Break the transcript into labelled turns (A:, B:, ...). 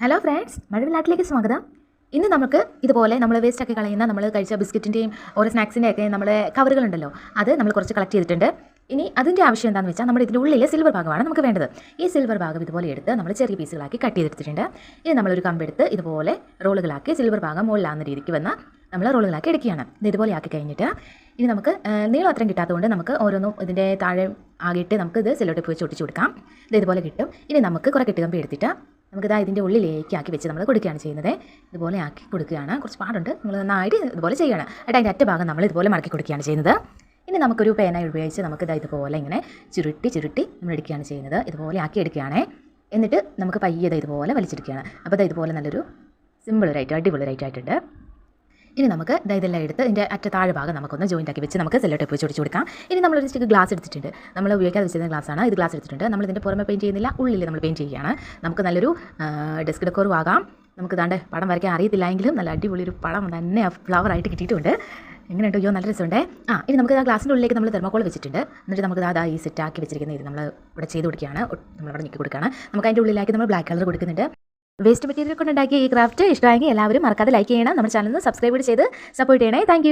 A: Hello friends മഴവിലാട്ടിലേക്ക് സ്വാഗതം. ഇന്ന് നമുക്ക് ഇതുപോലെ നമ്മൾ വേസ്റ്റ് ആക്കി കളയുന്ന നമ്മൾ കഴിച്ച ബിസ്ക്കറ്റിന്റെയും ഓരോ സ്നാക്സിന്റെ ഒക്കെ കവറുകളുണ്ടല്ലോ അത് നമ്മൾ കുറച്ച് കളക്ട് ചെയ്തിട്ടുണ്ട്. ഇനി അതിന്റെ ആവശ്യം എന്താണെന്ന് വെച്ചാൽ നമ്മുടെ ഇതിന്റെ ഉള്ളിൽ സിൽവർ ഭാഗമാണ് നമുക്ക് വേണ്ടത്. ഈ സിൽവർ ഭാഗം ഇതുപോലെ എടുത്ത് നമ്മൾ ചെറിയ പീസുകളാക്കി കട്ട് ചെയ്തെടുത്തിട്ടുണ്ട്. ഇനി നമ്മളൊരു കമ്പെടുത്ത് ഇതുപോലെ റോളുകളാക്കി സിൽവർ ഭാഗം മുകളിലാകുന്ന രീതിക്ക് വന്ന് നമ്മൾ റോളുകളാക്കി എടുക്കുകയാണ്. ഇത് ഇതുപോലെ ആക്കി കഴിഞ്ഞിട്ട് ഇനി നമുക്ക് നീളം അത്രയും കിട്ടാത്തതുകൊണ്ട് നമുക്ക് ഓരോന്നും ഇതിന്റെ താഴെ ആകിയിട്ട് നമുക്ക് ഇത് സെല്ലോ ടേപ്പ് വെച്ച് ഒട്ടിച്ച് കൊടുക്കാം. ഇത് ഇതുപോലെ കിട്ടും. ഇനി നമുക്ക് കുറേ കെട്ടുകമ്പി എടുത്തിട്ട് നമുക്കിതാ ഇതിന്റെ ഉള്ളിലേക്ക് ആക്കി വെച്ച് നമ്മൾ കൊടുക്കുകയാണ് ചെയ്യുന്നത്. ഇതുപോലെ ആക്കി കൊടുക്കുകയാണ്. കുറച്ച് പാടുണ്ട്. നമ്മൾ നന്നായിട്ട് ഇതുപോലെ ചെയ്യണം. എന്നിട്ട് അതിന്റെ അറ്റ ഭാഗം നമ്മൾ ഇതുപോലെ മടക്കി കൊടുക്കുകയാണ് ചെയ്യുന്നത്. ഇനി നമുക്കൊരു പേന ഉപയോഗിച്ച് നമുക്ക് ഇതാ ഇതുപോലെ ഇങ്ങനെ ചുരുട്ടി ചുരുട്ടി നമ്മൾ എടുക്കുകയാണ് ചെയ്യുന്നത്. ഇതുപോലെ ആക്കി എടുക്കുകയാണേ. എന്നിട്ട് നമുക്ക് പയ്യെ ഇതാ ഇതുപോലെ വലിച്ചെടുക്കുകയാണ്. അപ്പോൾ ഇതാ ഇതുപോലെ നല്ലൊരു സിമ്പിൾ ഒരു ഐറ്റം അടിപൊളി ഒരു ഐറ്റം ആയിട്ടുണ്ട് ഇനി നമുക്ക് ഇതെല്ലാം എടുത്ത് ഇതിന്റെ അറ്റ താഴെ ഭാഗം നമുക്കൊന്ന് ജോയിന്റ് ആക്കി വെച്ച് നമുക്ക് സെല്ലോ ടേപ്പ് വെച്ച് ഒടിച്ച് കൊടുക്കാം. ഇനി നമ്മളൊരു സ്റ്റിക്ക് ഗ്ലാസ് എടുത്തിട്ടുണ്ട്. നമ്മൾ ഉപയോഗിക്കാതെ വെച്ചിരുന്ന ഗ്ലാസ്സാണ് ഇത് ഗ്ലാസ് എടുത്തിട്ടുണ്ട്. നമ്മൾ ഇതിന്റെ പുറമെ പെയിന്റ് ചെയ്യുന്നില്ല ഉള്ളിൽ നമ്മൾ പെയിന്റ് ചെയ്യുകയാണ്. നമുക്ക് നല്ലൊരു ഡെസ്ക് ഡെക്കോറും ആകാം. നമുക്ക് താണ്ട് പടം വരയ്ക്കാൻ അറിയത്തില്ല എങ്കിലും നല്ല അടിപൊളി ഒരു പടം തന്നെ ഫ്ലവർ ആയിട്ട് കിട്ടിയിട്ടുണ്ട്. എങ്ങനെയുണ്ട്? അയ്യോ നല്ല രസമുണ്ട്. ആ ഇനി നമുക്ക് ആ ഗ്ലാസിന്റെ ഉള്ളിലേക്ക് നമ്മൾ തെർമോക്കോൾ വെച്ചിട്ടുണ്ട്. എന്നിട്ട് നമുക്ക് ദാ ഈ സെറ്റ് ആക്കി വെച്ചിരിക്കുന്ന ഇത് നമ്മൾ ഇവിടെ ചെയ്ത് കൊടുക്കുകയാണ്. നമ്മളിവിടെ ഞെക്കി കൊടുക്കുകയാണ്. നമുക്ക് അതിന്റെ ഉള്ളിലേക്ക് നമ്മൾ ബ്ലാക്ക് കളർ കൊടുക്കുന്നുണ്ട്. വേസ്റ്റ് മെറ്റീരിയൽ കൊണ്ട് ഉണ്ടാക്കിയ ഈ ക്രാഫ്റ്റ് ഇഷ്ടമായെങ്കിൽ എല്ലാവരും മറക്കാതെ ലൈക്ക് ചെയ്യണം. നമ്മുടെ ചാനൽ സബ്സ്ക്രൈബ് ചെയ്ത് സപ്പോർട്ട് ചെയ്യണേ. താങ്ക്